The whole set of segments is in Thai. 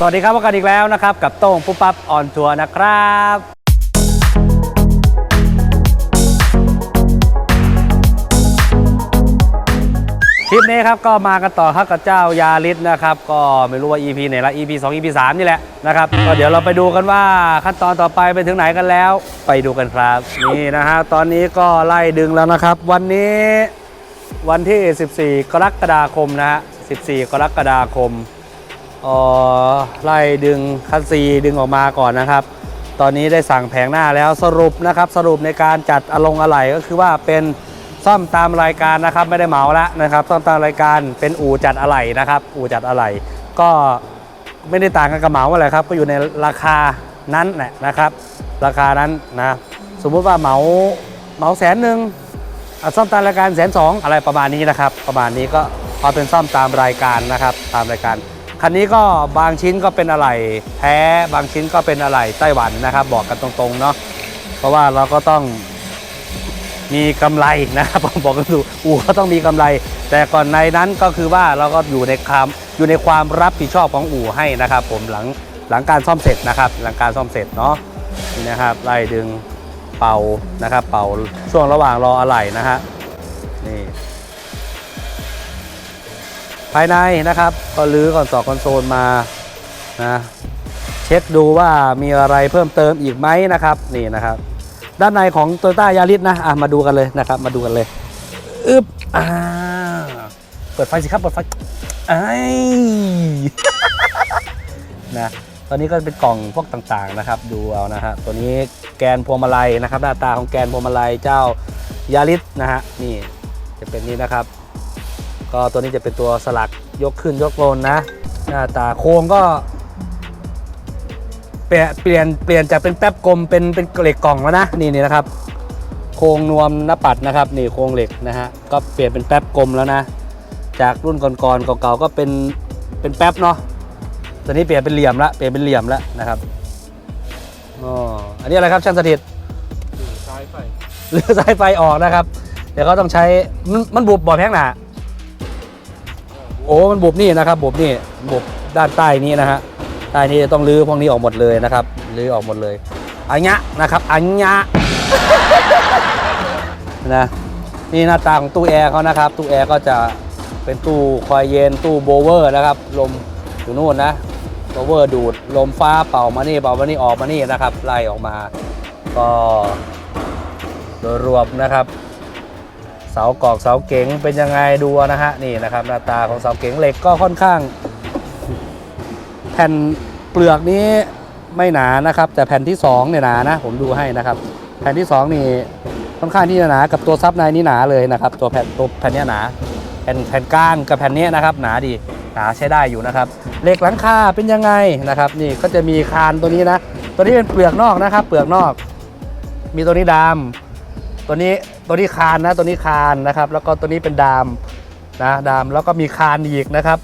สวัสดีครับพบกันอีกแล้วนะครับ กับโต้งปุ๊บปั๊บออนทัวร์นะครับ คลิปนี้ครับก็มากันต่อครับกับเจ้ายาลิสนะครับ ก็ไม่รู้ว่า EP ไหนละ EP 2 EP 3 นี่แหละนะครับก็เดี๋ยวเราไปดูกันว่าขั้นตอนต่อไปไปถึงไหนกันแล้ว ไปดูกันครับ นี่นะฮะตอนนี้ก็ไล่ดึงแล้วนะครับ วันนี้วันที่ 14 กรกฎาคมนะฮะ14 กรกฎาคม ไล่ดึงคัสซีดึงออกมาก่อนนะครับ ตอนนี้ได้สั่งแผงหน้าแล้วสรุปนะครับสรุปในการจัดอลงอะไหล่ก็คือว่าเป็นซ่อมตามรายการนะครับไม่ได้เหมาละนะครับซ่อมตามรายการเป็นอู่จัดอะไหล่นะครับ อู่จัดอะไหล่ก็ไม่ได้ต่างกันกับเหมาอะไรครับ ก็อยู่ในราคานั้นแหละนะครับ ราคานั้นนะสมมุติว่าเหมาเหมาแสนหนึ่งอะซ่อมตามรายการแสนสองอะไรประมาณนี้นะครับ ประมาณนี้ก็เอเป็นซ่อมตามรายการนะครับ ตามรายการ คันนี้ก็บางชิ้นก็เป็นอะไหล่แท้บางชิ้นก็เป็นอะไหล่ไต้หวันนะครับ บอกกันตรงๆเนาะเพราะว่าเราก็ต้องมีกำไรนะครับผมบอกกันดูอู่ก็ต้องมีกำไร แต่ก่อนในนั้นก็คือว่าเราก็อยู่ในความอยู่ในความรับผิดชอบของอู่ให้นะครับ ผมหลังหลังการซ่อมเสร็จนะครับ หลังการซ่อมเสร็จเนาะนี่นะครับไล่ดึงเป่านะครับ เป่าช่วงระหว่างรออะไหล่นะฮะายในนะครับ ก็ลื้อก่อนสอกคอนโซลมานะเช็คดูว่ามีอะไรเพิ่มเติมอีกไหมนะครับนี่นะครับ ด้านในของโตโยต้ายาริสนะอะมาดูกันเลยนะครับมาดูกันเลยอึบอ่าเปิดไฟสิครับเปิดไฟไอ้นะตอนนี้ก็เป็นกล่องพวกต่างๆนะครับ ดูเอานะฮะตัวนี้แกนพวงมาลัยนะครับ หน้าตาของแกนพวงมาลัยเจ้ายาริสนะฮะนี่จะเป็นนี้นะครับ ก็ตัวนี้จะเป็นตัวสลักยกขึ้นยกลงนะ หน้าตาโครงก็เปลี่ยนเปลี่ยนเปลี่ยนจากเป็นแป๊บกลมเป็นเป็นเหล็กกล่องแล้วนะนี่นี่นะครับ โครงนวมหน้าปัดนะครับนี่โครงเหล็กนะฮะก็เปลี่ยนเป็นแป๊บกลมแล้วนะ จากรุ่นก่อนๆเก่าๆก็เป็นเป็นแป๊บเนาะตัวนี้เปลี่ยนเป็นเหลี่ยมละเปลี่ยนเป็นเหลี่ยมแล้วนะครับอ๋ออันนี้อะไรครับช่างสถิตซ้ายไปเรือสายไฟออกนะครับ เดี๋ยวก็ต้องใช้มันมันบุบบ่อแพงหนา โอ้มันบุบนี่นะครับบุบนี่บุบด้านใต้นี้นะฮะใต้นี้ต้องรื้อพวกนี้ออกหมดเลยนะครับรื้อออกหมดเลยอันยะนะครับอันยะนะนี่หน้าตาของตู้แอร์เขานะครับตู้แอร์ก็จะเป็นตู้คอยเย็นตู้โบเวอร์นะครับลมอยู่นู่นนะโบเวอร์ดูดลมฟ้าเป่ามานี่เป่ามานี่ออกมานี่นะครับไล่ออกมา ก็โดยรวมนะครับ สากอกเสาเก๋งเป็นยังไงดูนะฮะนี่นะครับหน้าตาของเสาเก๋งเหล็กก็ค่อนข้าง แผ่นเปลือกนี้ไม่หนานะครับ แต่แผ่นที่สองเนี่ยหนานะ ผมดูให้นะครับ แผ่นที่สองนี่ค่อนข้างที่จะหนากับตัวซับในนี่หนาเลยนะครับ ตัวแผ่นตัวแผ่นนี้หนาแผ่นแผ่นกลางกับแผ่นนี้นะครับ หนาดีหนาใช้ได้อยู่นะครับเหล็กหลังคาเป็นยังไงนะครับ นี่ก็จะมีคานตัวนี้นะ ตัวนี้เป็นเปลือกนอกนะครับ เปลือกนอก มีตัวนี้ดาตัวนี้ ตัวนี้คานนะตัวนี้คานนะครับ แล้วก็ตัวนี้เป็นดามนะดามแล้วก็มีคานอีกนะครับ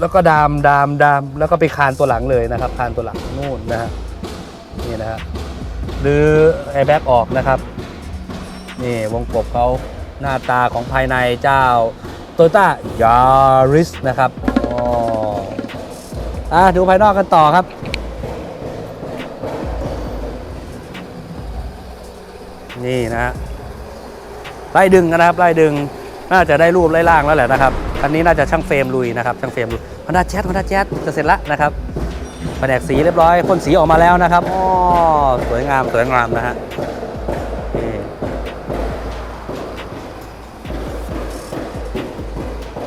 แล้วก็ดามดามดามแล้วก็ไปคานตัวหลังเลยนะครับ คานตัวหลังนู่นนะฮะนี่นะฮะหรือไอแบ็กออกนะครับนี่วงกบเขาหน้าตาของภายในเจ้าโตโยต้ายาริสนะครับอ๋ออะดูภายนอกกันต่อครับ นี่นะฮะ ไล่ดึงนะครับไล่ดึงน่าจะได้รูปไล่ล่างแล้วแหละนะครับคันนี้น่าจะช่างเฟรมลุยนะครับช่างเฟรมลุยฮอนด้าแจ๊สฮอนด้าแจ๊สจะเสร็จแล้วนะครับแผนกสีเรียบร้อยพ่นสีออกมาแล้วนะครับอ๋อสวยงามสวยงามนะฮะนี่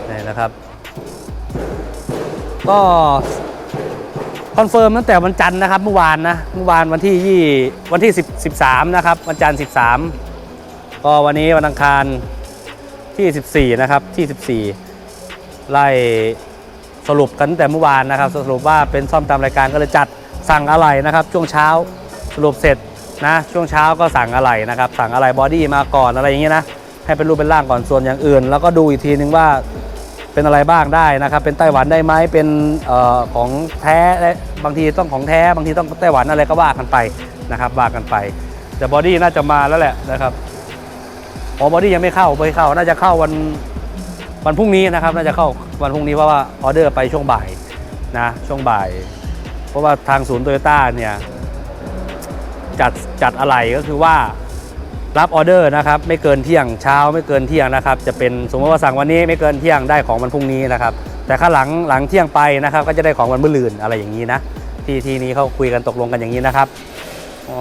นี่นะครับ ก็คอนเฟิร์มตั้งแต่วันจันทร์นะครับเมื่อวานนะเมื่อวานวันที่ยี่วันที่10 13นะครับวันจันทร์13 ก็วันนี้วันอังคารที่ 14 นะครับที่ 14 ไล่สรุปกันแต่เมื่อวานนะครับ สรุปว่าเป็นซ่อมตามรายการก็เลยจัดสั่งอะไรนะครับ ช่วงเช้าสรุปเสร็จนะช่วงเช้าก็สั่งอะไรนะครับ สั่งอะไรบอดี้มาก่อนอะไรอย่างเงี้ยนะให้เป็นรูปเป็นร่างก่อนส่วนอย่างอื่น แล้วก็ดูอีกทีนึงว่าเป็นอะไรบ้างได้นะครับ เป็นไต้หวันได้ไหมเป็นออของแท้และบางทีต้องของแท้บางทีต้องไต้หวันอะไรก็ว่ากันไปนะครับว่ากันไปแต่บอดี้น่าจะมาแล้วแหละนะครับ อ๋อบอดี้ยังไม่เข้าไม่เข้า น่าจะเข้าวันวันพรุ่งนี้นะครับ น่าจะเข้าวันพรุ่งนี้เพราะว่าออเดอร์ไปช่วงบ่ายนะช่วงบ่าย เพราะว่าทางศูนย์โตโยต้าเนี่ยจัดจัดอะไรก็คือว่ารับออเดอร์นะครับไม่เกินเที่ยงเช้าไม่เกินเที่ยงนะครับ จะเป็นสมมติว่าสั่งวันนี้ไม่เกินเที่ยงได้ของวันพรุ่งนี้นะครับ แต่ข้างหลังหลังเที่ยงไปนะครับ ก็จะได้ของวันมื้อลืนอะไรอย่างนี้นะที่ที่นี้เขาคุยกันตกลงกันอย่างนี้นะครับอ๋อ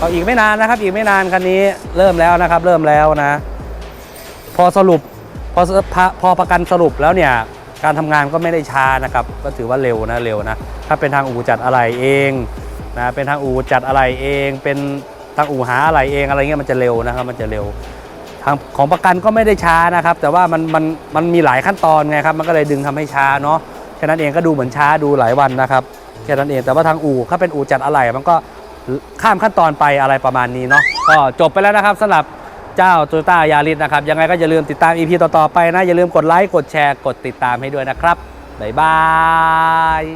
ก็อีกไม่นานนะครับอีกไม่นานคันนี้เริ่มแล้วนะครับ เริ่มแล้วนะ พอสรุปพอพอพอประกันสรุปแล้วเนี่ยการทำงานก็ไม่ได้ช้านะครับ ก็ถือว่าเร็วนะเร็วนะถ้าเป็นทางอู่จัดอะไรเองนะเป็นทางอู่จัดอะไรเอง เป็นทางอู่หาอะไรเองอะไรเงี้ยมันจะเร็วนะครับ มันจะเร็วทางของประกันก็ไม่ได้ช้านะครับ แต่ว่ามันมันมันมีหลายขั้นตอนไงครับ มันก็เลยดึงทำให้ช้าเนาะแค่นั้นเองก็ดูเหมือนช้าดูหลายวันนะครับแค่นั้นเองแต่ว่าทางอู่ถ้าเป็นอู่จัดอะไรมันก็ ข้ามขั้นตอนไปอะไรประมาณนี้เนาะก็จบไปแล้วนะครับสำหรับเจ้าโตโยต้ายาริสนะครับ ยังไงก็อย่าลืมติดตาม EP ต่อ ๆ ไปนะ อย่าลืมกดไลค์ กดแชร์ กดติดตามให้ด้วยนะครับ บ๊ายบาย